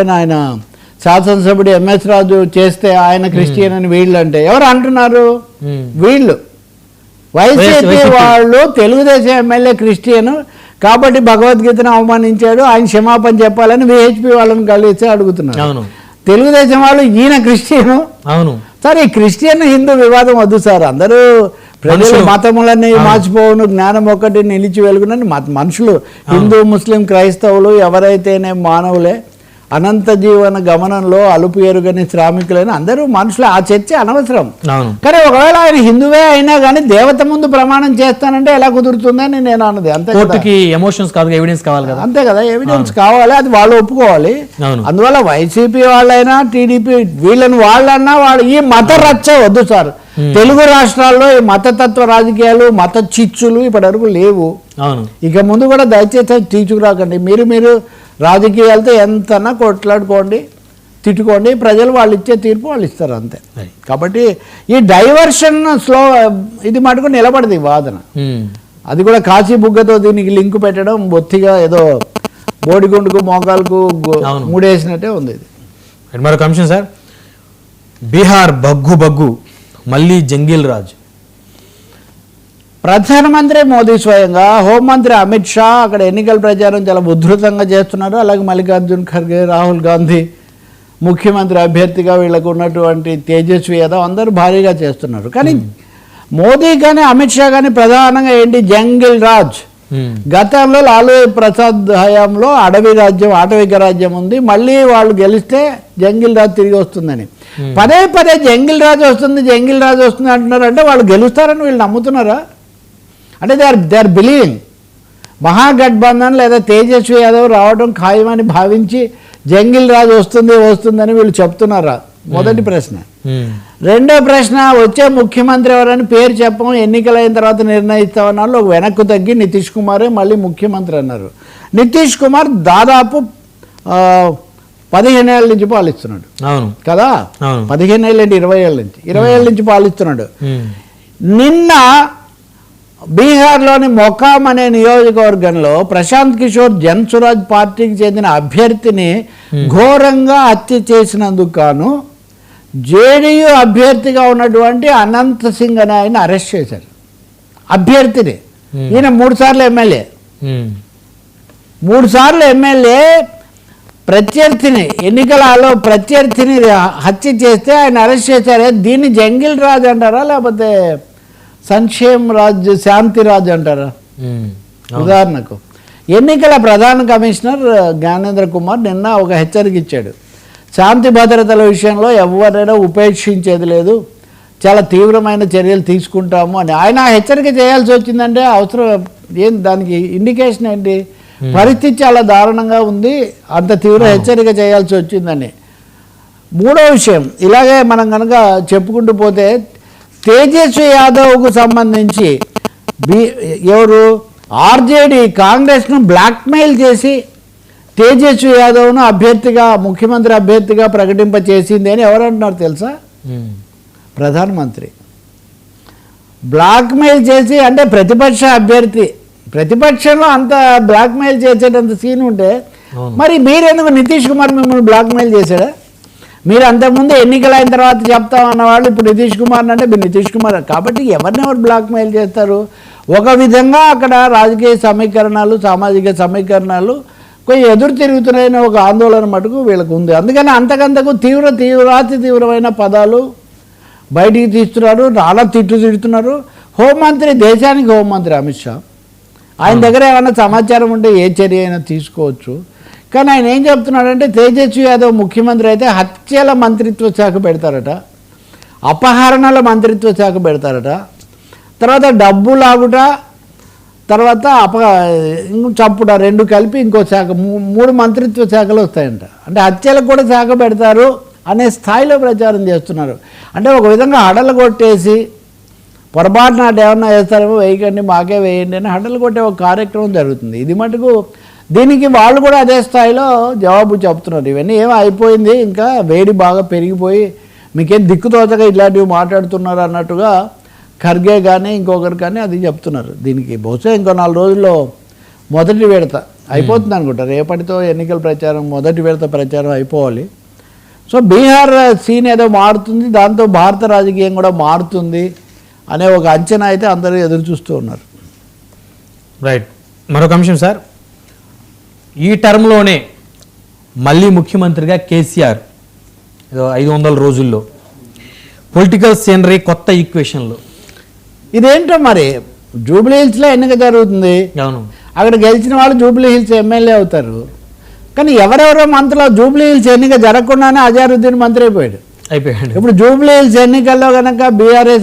ఆయన శాసనసభ్యుడు ఎంఎస్ రాజు చేస్తే ఆయన క్రిస్టియన్ అని వీళ్ళు అంటే ఎవరు అంటున్నారు. వీళ్ళు. వైసీపీ. వాళ్ళు తెలుగుదేశం ఎమ్మెల్యే క్రిస్టియన్ కాబట్టి భగవద్గీతను అవమానించాడు ఆయన క్షమాపణ చెప్పాలని విహెచ్పి వాళ్ళని కలిసి అడుగుతున్నారు. తెలుగుదేశం వాళ్ళు ఈయన క్రిస్టియన్. అవును. సార్ ఈ క్రిస్టియన్ హిందూ వివాదం వద్దు సార్. అందరూ ప్రజలు. మతములన్నీ మార్చిపోవును జ్ఞానం ఒక్కటి నిలిచి వెలుగునని మనుషులు హిందూ ముస్లిం క్రైస్తవులు ఎవరైతేనే మానవులే. అనంత జీవన గమనంలో అలుపు ఎరుగని శ్రామికులైన అందరూ మనుషులు ఆ చర్చ అనవసరం. కానీ ఒకవేళ ఆయన హిందువే అయినా కానీ దేవత ముందు ప్రమాణం చేస్తానంటే ఎలా కుదురుతుందని నేను అన్నది. అంతే ఎమోషన్స్ కాదు ఎవిడెన్స్ కావాలి కదా? అంతే కదా ఎవిడెన్స్ కావాలి అది వాళ్ళు ఒప్పుకోవాలి. అందువల్ల వైసీపీ వాళ్ళైనా టీడీపీ వీళ్ళని వాళ్ళన్నా వాళ్ళు ఈ మత రచ్చ వద్దు సార్. తెలుగు రాష్ట్రాల్లో ఈ మతతత్వ రాజకీయాలు మత చిచ్చులు ఇప్పటివరకు లేవు. అవును. ఇక ముందు కూడా దయచేసి తీసుకురాకండి మీరు మీరు రాజకీయాలతో ఎంతనా కొట్లాడుకోండి తిట్టుకోండి ప్రజలు వాళ్ళు ఇచ్చే తీర్పు వాళ్ళు ఇస్తారు అంతే. కాబట్టి ఈ డైవర్షన్ స్లో ఇది మటుకు నిలబడదు ఈ వాదన ఉమ్. అది కూడా కాశీ బుగ్గతో దీనికి లింక్ పెట్టడం బొత్తిగా ఏదో బోడిగుండుకు మోకాలకు. మూడేసినట్టే ఉంది ఇది మరొక అంశం సార్ బీహార్ బగ్గు బగ్గు మళ్ళీ జంగిల్ రాజ్ ప్రధానమంత్రి మోదీ స్వయంగా హోంమంత్రి అమిత్ షా అక్కడ ఎన్నికల ప్రచారం చాలా ఉధృతంగా చేస్తున్నారు. అలాగే మల్లికార్జున్ ఖర్గే రాహుల్ గాంధీ ముఖ్యమంత్రి అభ్యర్థిగా వీళ్ళకు ఉన్నటువంటి తేజస్వి యాదవ్ అందరూ భారీగా చేస్తున్నారు. కానీ మోదీ కానీ అమిత్ షా కానీ ప్రధానంగా ఏంటి? జంగిల్ రాజ్. గతంలో లాలూ ప్రసాద్ హయాంలో అడవి రాజ్యం ఆటవిక రాజ్యం ఉంది. మళ్ళీ వాళ్ళు గెలిస్తే జంగిల్ రాజ్ తిరిగి వస్తుందని. పదే పదే జంగిల్ రాజ్ వస్తుంది జంగిల్ రాజ్ వస్తుంది అంటున్నారు అంటే వాళ్ళు గెలుస్తారని వీళ్ళు నమ్ముతున్నారా? అంటే they are they are believing Mahagathbandhan లేదా తేజస్వి యాదవ్ రావడం ఖాయమని భావించి జంగిల్ రాజ్ వస్తుంది వస్తుందని వీళ్ళు చెప్తున్నారా? మొదటి ప్రశ్న. ఉమ్. రెండో ప్రశ్న వచ్చే ముఖ్యమంత్రి ఎవరని పేరు చెప్పం ఎన్నికలైన తర్వాత నిర్ణయిస్తామన్నారు ఒక వెనక్కు తగ్గి నితీష్ కుమారే మళ్ళీ ముఖ్యమంత్రి అన్నారు. నితీష్ కుమార్ దాదాపు పదిహేను ఏళ్ళ నుంచి పాలిస్తున్నాడు. అవును. కదా. పదిహేను ఏళ్ళ ఇరవై ఏళ్ళ నుంచి. ఇరవై ఏళ్ళ నుంచి పాలిస్తున్నాడు. నిన్న బీహార్లోని మొకాం అనే నియోజకవర్గంలో ప్రశాంత్ కిషోర్ జన్ సురాజ్ పార్టీకి చెందిన అభ్యర్థిని ఘోరంగా హత్య చేసినందుకు గాను జేడీయూ అభ్యర్థిగా ఉన్నటువంటి అనంత్ సింగ్ అనే ఆయన అరెస్ట్ చేశారు. అభ్యర్థిని. Hmm. ఈయన మూడు సార్లు ఎమ్మెల్యే. ఉమ్. మూడు సార్లు ఎమ్మెల్యే ప్రత్యర్థిని ఎన్నికలలో ప్రత్యర్థిని హత్య చేస్తే ఆయన అరెస్ట్ చేశారే. దీన్ని జంగిల్ రాజ్ అంటారా? లేకపోతే సంక్షేమ్ రాజ్ శాంతి రాజ్ అంటారా. ఉదాహరణకు ఎన్నికల ప్రధాన కమిషనర్ జ్ఞానేంద్ర కుమార్ నిన్న ఒక హెచ్చరిక ఇచ్చాడు. శాంతి భద్రతల విషయంలో ఎవరైనా ఉపేక్షించేది లేదు. చాలా తీవ్రమైన చర్యలు తీసుకుంటాము అని. ఆయన హెచ్చరిక చేయాల్సి వచ్చిందంటే అవసరం ఏం దానికి ఇండికేషన్ ఏంటి? పరిస్థితి చాలా దారుణంగా ఉంది. అంత తీవ్ర హెచ్చరిక చేయాల్సి వచ్చిందని. మూడో విషయం ఇలాగే మనం కనుక చెప్పుకుంటూ పోతే తేజస్వి యాదవ్కు సంబంధించి బి ఎవరు ఆర్జేడి కాంగ్రెస్ను బ్లాక్మెయిల్ చేసి తేజస్వి యాదవ్ను అభ్యర్థిగా ముఖ్యమంత్రి అభ్యర్థిగా ప్రకటింప చేసింది అని ఎవరు అంటున్నారు తెలుసా. ప్రధానమంత్రి బ్లాక్మెయిల్ చేసి అంటే ప్రతిపక్ష అభ్యర్థి ప్రతిపక్షంలో అంత బ్లాక్మెయిల్ చేసేటంత సీన్ ఉంటే. మరి మీరెందుకు నితీష్ కుమార్ మిమ్మల్ని బ్లాక్మెయిల్ చేశాడా మీరు అంతకుముందు ఎన్నికలు అయిన తర్వాత చెప్తాం అన్నవాళ్ళు ఇప్పుడు నితీష్ కుమార్ అంటే మీరు నితీష్ కుమార్ కాబట్టి ఎవరినెవరు బ్లాక్మెయిల్ చేస్తారు? ఒక విధంగా అక్కడ రాజకీయ సమీకరణాలు సామాజిక సమీకరణాలు కొంచెం ఎదురు తిరుగుతున్నాయని ఒక ఆందోళన మటుకు వీళ్ళకు ఉంది. అందుకని అంతకంతకు తీవ్ర తీవ్రాతి తీవ్రమైన పదాలు బయటికి తీస్తున్నారు చాలా తిట్లు తిడుతున్నారు. హోంమంత్రి దేశానికి హోంమంత్రి అమిత్ షా. ఆయన దగ్గర ఏమైనా సమాచారం ఉంటే ఏ చర్య అయినా తీసుకోవచ్చు. కానీ ఆయన ఏం చెప్తున్నాడంటే తేజస్వి యాదవ్ ముఖ్యమంత్రి అయితే హత్యల మంత్రిత్వ శాఖ పెడతారట అపహరణల మంత్రిత్వ శాఖ పెడతారట తర్వాత డబ్బు లాగుట తర్వాత అప చంపుట రెండు కలిపి ఇంకో శాఖ మూ- మూడు మంత్రిత్వ శాఖలు వస్తాయంట. అంటే హత్యలకు కూడా శాఖ పెడతారు అనే స్థాయిలో ప్రచారం చేస్తున్నారు. అంటే ఒక విధంగా హడలు కొట్టేసి పొరపాటున అటు ఏమన్నా వేస్తారేమో వేయకండి మాకే వేయండి అని హడలు కొట్టే ఒక కార్యక్రమం జరుగుతుంది. ఇది మటుకు దీనికి వాళ్ళు కూడా అదే స్థాయిలో జవాబు చెప్తున్నారు. ఇవన్నీ ఏమో అయిపోయింది? ఇంకా వేడి బాగా పెరిగిపోయి మీకేం దిక్కుతోచక ఇలాంటివి మాట్లాడుతున్నారు అన్నట్టుగా ఖర్గే కానీ ఇంకొకరు కానీ అది చెప్తున్నారు. దీనికి బహుశా ఇంకో నాలుగు రోజుల్లో మొదటి విడత అయిపోతుంది అనుకుంటా. రేపటితో ఎన్నికల ప్రచారం మొదటి విడత ప్రచారం అయిపోవాలి. సో బీహార్ సీన్ ఏదో మారుతుంది దాంతో భారత రాజకీయం కూడా మారుతుంది అనే ఒక అంచనా అయితే అందరూ ఎదురు చూస్తూ ఉన్నారు. రైట్. మరొక అంశం సార్. ఈ టర్మ్లోనే మళ్ళీ ముఖ్యమంత్రిగా కేసీఆర్ ఐదు వందల రోజుల్లో. పొలిటికల్ సీనరీ కొత్త ఈక్వేషన్లు. ఇదేంటో మరి? జూబ్లీ హిల్స్లో ఎన్నిక జరుగుతుంది. అవును. అక్కడ గెలిచిన వాళ్ళు జూబ్లీ హిల్స్ ఎమ్మెల్యే అవుతారు. కానీ ఎవరెవరో మంత్రులు జూబ్లీ హిల్స్ ఎన్నిక జరగకుండానే అజారుద్దీన్ మంత్రి అయిపోయాడు. అయిపోయాడు. ఇప్పుడు జూబ్లీ హిల్స్ ఎన్నికల్లో కనుక బీఆర్ఎస్